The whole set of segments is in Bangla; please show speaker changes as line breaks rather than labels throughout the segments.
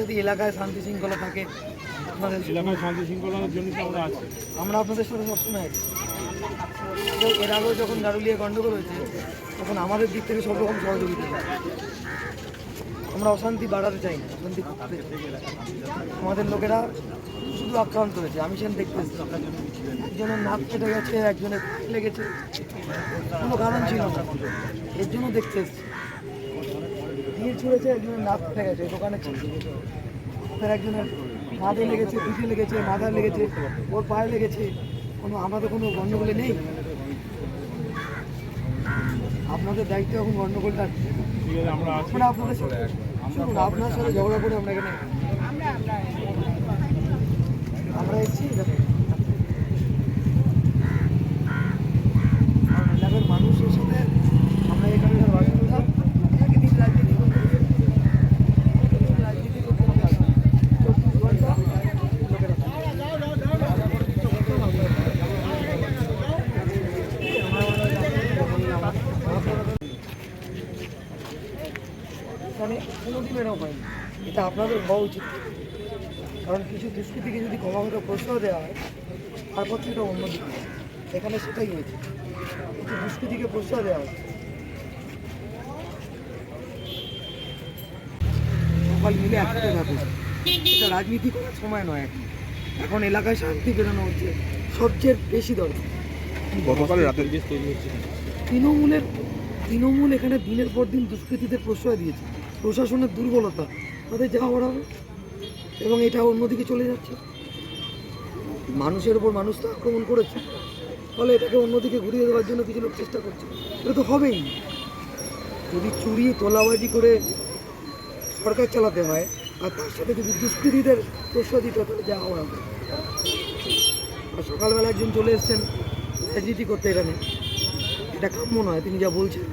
যদি এলাকায় শান্তি শৃঙ্খলা থাকে আপনাদের
এলাকায় শান্তি শৃঙ্খলার জন্য আমরা আছি।
আমরা আপনাদের সাথে সবসময় আছি। তো এর আগেও যখন দারুলিয়া গণ্ডগোল হয়েছে তখন আমাদের দিক থেকে সব রকম সহযোগিতা। আমরা অশান্তি বাড়াতে চাই না অশান্তি করতে আমাদের লোকেরা শুধু আক্রান্ত হয়েছে আমি সেখানে দেখতে একজনের নাক কেটে গেছে একজনের লেগেছে। কোনো কারণ ছিল না। এর জন্য দেখতে এসেছি। তীর ছুঁড়েছে, একজনের নাক কেটে গেছে দোকানে ওদের একজনের হাতে লেগেছে, পিঠে লেগেছে মাথায় লেগেছে, ওর পায়ে লেগেছে। কোনো, আমাদের কোনো গণ্ডগোলে নেই? আপনাদের দায়িত্ব এখন গণ্ডগোলটা
আমরা
আপনাদের শুনুন, আপনার সাথে ঝগড়া করে আমরা এখানে আমরা এসেছি দেখুন। কারণ এলাকার মানুষের সাথে আমরা এখানে বাসিন্দা একদিন রাজনীতি করতে হবে। একদিন রাজনীতি করতে হবে। চব্বিশ ঘণ্টা লোকেরা থাকে। এখানে কোনোদিন এরকম হয়নি। এটা আপনাদের হওয়া উচিত। কারণ কিছু দুষ্কৃতিকে যদি ক্রমাগত প্রশ্রয় দেওয়া হয় তারপর সেটা অন্যদিকে। এখানে সেটাই হয়েছে। কিছু দুষ্কৃতিকে প্রশ্রয় দেওয়া হয়েছে। সকাল মিলে একসাথে থাকুন এটা রাজনীতি করার সময় নয় এখন। এখন এলাকায় শান্তি বেরোনো হচ্ছে। সবচেয়ে বেশি দরকার।
গতকাল রাতের তৈরি হচ্ছে
তৃণমূলের তৃণমূল এখানে দিনের পর দিন দুষ্কৃতীদের প্রশ্রয় দিয়েছে। প্রশাসনের দুর্বলতা, তাদের যা হওয়ার হবে এবং এটা অন্যদিকে চলে যাচ্ছে। মানুষের উপর মানুষ তো আক্রমণ করেছে, ফলে এটাকে অন্যদিকে ঘুরিয়ে দেওয়ার জন্য কিছু লোক চেষ্টা করছে। এটা তো হবেই। যদি চুরি, তোলাবাজি করে সরকার চালাতে হয়, আর তার সাথে যদি দুষ্কৃতীদের প্রশ্রয় দিতে হয়, তাহলে যা হওয়ার হবে। আর সকালবেলা একজন চলে এসছেন, রাজনীতি করতে এখানে। এটা কাম্য নয় তিনি যা বলছেন।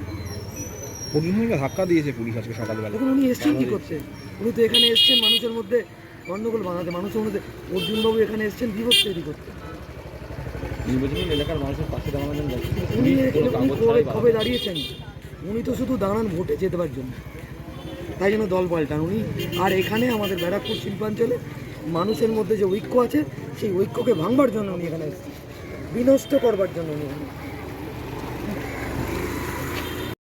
পরিমণিকে ধাক্কা দিয়েছে পুলিশ আজকে সকালবেলা।
দেখুন উনি এসছেন কি করতে? উনি তো এখানে এসছেন মানুষের মধ্যে গণ্ডগোল বানাতে মানুষের মধ্যে অর্জুনবাবু এখানে এসছেন বিপদ তৈরি করতে।
নির্বাচনী এলাকার মানুষের পাশে দাঁড়ানোর জন্য
উনি কবে কবে দাঁড়িয়েছেন? উনি তো শুধু দাঁড়ান ভোটে পারার জন্য। তাই জন্য দল পাল্টান উনি। আর এখানে আমাদের ব্যারাকপুর শিল্পাঞ্চলে মানুষের মধ্যে যে ঐক্য আছে সেই ঐক্যকে ভাঙবার জন্য উনি এখানে এসেছেন। বিনষ্ট করবার জন্য উনি এখানে